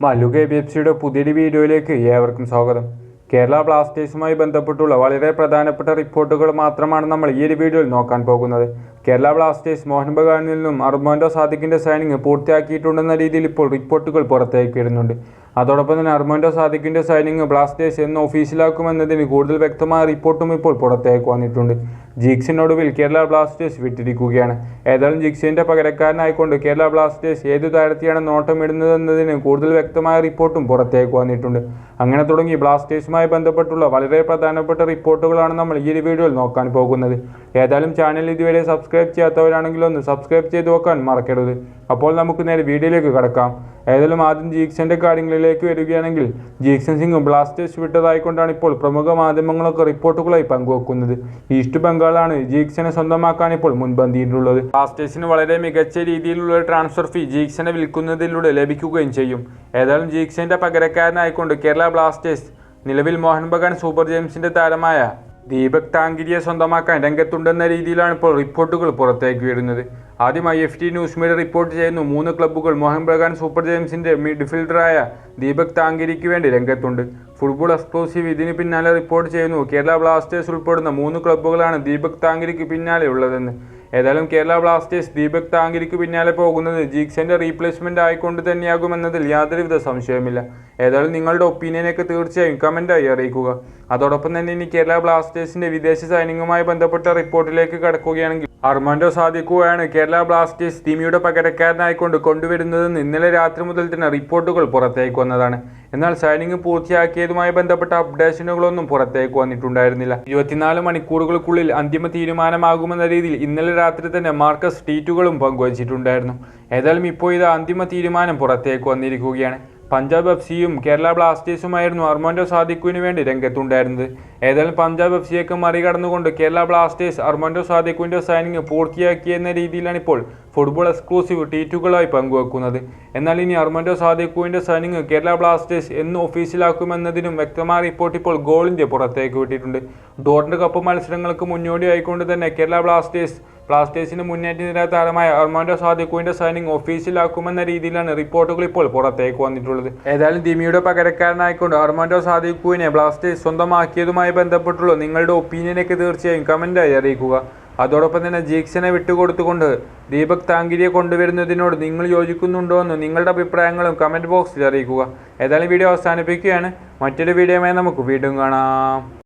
Mallu K B F സിയുടെ പുതിയൊരു വീഡിയോയിലേക്ക് ഏവർക്കും സ്വാഗതം. കേരള ബ്ലാസ്റ്റേഴ്സുമായി ബന്ധപ്പെട്ടുള്ള വളരെ പ്രധാനപ്പെട്ട റിപ്പോർട്ടുകൾ മാത്രമാണ് നമ്മൾ ഈ ഒരു വീഡിയോയിൽ നോക്കാൻ പോകുന്നത്. കേരള ബ്ലാസ്റ്റേഴ്സ് മോഹൻ ബഗാനിൽ നിന്നും അർമാൻഡോ സാദിഖിന്റെ സൈനിങ് പൂർത്തിയാക്കിയിട്ടുണ്ടെന്ന രീതിയിൽ ഇപ്പോൾ റിപ്പോർട്ടുകൾ പുറത്തേക്ക് വരുന്നുണ്ട്. അതോടൊപ്പം തന്നെ അർമാൻഡോ സാദിഖിന്റെ സൈനിങ് ബ്ലാസ്റ്റേഴ്സ് എന്ന് ഒഫീഷ്യലാക്കുമെന്നതിന് കൂടുതൽ വ്യക്തമായ റിപ്പോർട്ടും ഇപ്പോൾ പുറത്തേക്ക് വന്നിട്ടുണ്ട്. ജീക്സിനൊടുവിൽ കേരള ബ്ലാസ്റ്റേഴ്സ് വിട്ടിരിക്കുകയാണ്. ഏതായാലും ജിക്സിന്റെ പകരക്കാരനായിക്കൊണ്ട് കേരള ബ്ലാസ്റ്റേഴ്സ് ഏതു താരത്തെയാണ് നോട്ടമിടുന്നതെന്നതിന് കൂടുതൽ വ്യക്തമായ റിപ്പോർട്ടും പുറത്തേക്ക് വന്നിട്ടുണ്ട്. അങ്ങനെ തുടങ്ങി ബ്ലാസ്റ്റേഴ്സുമായി ബന്ധപ്പെട്ടുള്ള വളരെ പ്രധാനപ്പെട്ട റിപ്പോർട്ടുകളാണ് നമ്മൾ ഈ വീഡിയോയിൽ നോക്കാൻ പോകുന്നത്. ഏതായാലും ചാനൽ ഇതുവരെ സബ്സ്ക്രൈബ് ചെയ്യാത്തവരാണെങ്കിൽ ഒന്ന് സബ്സ്ക്രൈബ് ചെയ്ത് നോക്കാൻ മറക്കരുത്. അപ്പോൾ നമുക്ക് നേരെ വീഡിയോയിലേക്ക് കടക്കാം. ഏതായാലും ആദ്യം ജീക്സന്റെ കാര്യങ്ങളിലേക്ക് വരികയാണെങ്കിൽ ജീക്സൻ സിംഗ് ബ്ലാസ്റ്റേഴ്സ് വിട്ടതായിക്കൊണ്ടാണ് ഇപ്പോൾ പ്രമുഖ മാധ്യമങ്ങളൊക്കെ റിപ്പോർട്ടുകളായി പങ്കുവെക്കുന്നത്. ഈസ്റ്റ് ബംഗാളാണ് ജീക്സനെ സ്വന്തമാക്കാൻ ഇപ്പോൾ മുൻപന്തിയിട്ടുള്ളത് ബ്ലാസ്റ്റേഴ്സിന് വളരെ മികച്ച രീതിയിലുള്ള ട്രാൻസ്ഫർ ഫീ ജീക്സനെ വിൽക്കുന്നതിലൂടെ ലഭിക്കുകയും ചെയ്യും. ഏതായാലും ജീക്സന്റെ പകരക്കാരനായിക്കൊണ്ട് കേരള ബ്ലാസ്റ്റേഴ്സ് നിലവിൽ മോഹൻ ബഗാൻ സൂപ്പർ ജെയിംസിന്റെ താരമായ ദീപക് താങ്കിരിയെ സ്വന്തമാക്കാൻ രംഗത്തുണ്ടെന്ന രീതിയിലാണ് ഇപ്പോൾ റിപ്പോർട്ടുകൾ പുറത്തേക്ക് വരുന്നത്. ആദ്യമായി F T news media report ചെയ്യുന്നു. മൂന്ന് ക്ലബ്ബുകൾ മോഹൻ ബഗാൻ സൂപ്പർ ജെയിംസിന്റെ മിഡ്ഫീൽഡറായ ദീപക് താങ്കിരിക്ക് വേണ്ടി രംഗത്തുണ്ട്. ഫുട്ബോൾ എക്സ്ക്ലൂസീവ് ഇതിന് പിന്നാലെ റിപ്പോർട്ട് ചെയ്യുന്നു. കേരള ബ്ലാസ്റ്റേഴ്സ് ഉൾപ്പെടുന്ന മൂന്ന് ക്ലബ്ബുകളാണ് ദീപക് താങ്കിരിക്ക് പിന്നാലെ ഉള്ളതെന്ന്. ഏതായാലും കേരള ബ്ലാസ്റ്റേഴ്സ് ദീപക് താങ്കിരിക്ക് പിന്നാലെ പോകുന്നത് ജീക്സന്റെ റീപ്ലേസ്മെന്റ് ആയിക്കൊണ്ട് തന്നെയാകുമെന്നതിൽ യാതൊരുവിധ സംശയവുമില്ല. ഏതായാലും നിങ്ങളുടെ ഒപ്പീനിയനൊക്കെ തീർച്ചയായും കമന്റായി അറിയിക്കുക. അതോടൊപ്പം തന്നെ ഇനി കേരള ബ്ലാസ്റ്റേഴ്സിന്റെ വിദേശ സൈനികവുമായി ബന്ധപ്പെട്ട റിപ്പോർട്ടിലേക്ക് കടക്കുകയാണെങ്കിൽ അർമാൻഡോ സാദിക്കുകയാണ് കേരള ബ്ലാസ്റ്റേഴ്സ് ടീമിയുടെ പകരക്കാരനായിക്കൊണ്ട് കൊണ്ടുവരുന്നതെന്ന് ഇന്നലെ രാത്രി മുതൽ തന്നെ റിപ്പോർട്ടുകൾ പുറത്തേക്ക് വന്നതാണ്. എന്നാൽ സൈനിങ് പൂർത്തിയാക്കിയതുമായി ബന്ധപ്പെട്ട അപ്ഡേഷനുകളൊന്നും പുറത്തേക്ക് വന്നിട്ടുണ്ടായിരുന്നില്ല. ഇരുപത്തിനാല് മണിക്കൂറുകൾക്കുള്ളിൽ അന്തിമ തീരുമാനമാകുമെന്ന രീതിയിൽ ഇന്നലെ രാത്രി തന്നെ മാർക്കസ് ട്വീറ്റുകളും പങ്കുവച്ചിട്ടുണ്ടായിരുന്നു. ഏതായാലും ഇപ്പോൾ ഇത് അന്തിമ തീരുമാനം പുറത്തേക്ക് വന്നിരിക്കുകയാണ്. പഞ്ചാബ് എഫ് സിയും കേരള ബ്ലാസ്റ്റേഴ്സുമായിരുന്നു അർമാൻഡോ സാദിക്കുവിന് വേണ്ടി രംഗത്തുണ്ടായിരുന്നത്. ഏതായാലും പഞ്ചാബ് എഫ് സിയൊക്കെ മറികടന്നുകൊണ്ട് കേരള ബ്ലാസ്റ്റേഴ്സ് അർമാൻഡോ സാദിക്കുവിന്റെ സൈനിങ് പൂർത്തിയാക്കിയെന്ന രീതിയിലാണ് ഇപ്പോൾ ഫുട്ബോൾ എക്സ്ക്ലൂസീവ് ട്വീറ്റുകളായി പങ്കുവെക്കുന്നത്. എന്നാൽ ഇനി അർമാൻഡോ സാദിക്കുവിന്റെ സൈനിങ് കേരള ബ്ലാസ്റ്റേഴ്സ് എന്ന് ഒഫീഷ്യലാക്കുമെന്നതിനും വ്യക്തമായ റിപ്പോർട്ട് ഇപ്പോൾ ഗോളിന്റെ പുറത്തേക്ക് വിട്ടിട്ടുണ്ട്. ഡോർഡ് കപ്പ് മത്സരങ്ങൾക്ക് മുന്നോടിയായിക്കൊണ്ട് തന്നെ കേരള ബ്ലാസ്റ്റേഴ്സ് ബ്ലാസ്റ്റേഴ്സിന് മുന്നേറ്റ താരമായ അർമാൻഡോ സാദിഖുവിന്റെ സൈനിങ് ഒഫീഷ്യലാക്കുമെന്ന രീതിയിലാണ് റിപ്പോർട്ടുകൾ ഇപ്പോൾ പുറത്തേക്ക് വന്നിട്ടുള്ളത്. ഏതായാലും ദിമിയുടെ പകരക്കാരനായിക്കൊണ്ട് അർമാൻഡോ സാദിഖുവിനെ ബ്ലാസ്റ്റേഴ്സ് സ്വന്തമാക്കിയതുമായി ബന്ധപ്പെട്ടുള്ള നിങ്ങളുടെ ഒപ്പീനിയനൊക്കെ തീർച്ചയായും കമന്റായി അറിയിക്കുക. അതോടൊപ്പം തന്നെ ജീക്സിനെ വിട്ടുകൊടുത്തുകൊണ്ട് ദീപക് താങ്കിരിയെ കൊണ്ടുവരുന്നതിനോട് നിങ്ങൾ യോജിക്കുന്നുണ്ടോ എന്ന് നിങ്ങളുടെ അഭിപ്രായങ്ങളും കമന്റ് ബോക്സിൽ അറിയിക്കുക. ഏതായാലും വീഡിയോ അവസാനിപ്പിക്കുകയാണ്. മറ്റൊരു വീഡിയോയുമായി നമുക്ക് വീണ്ടും കാണാം.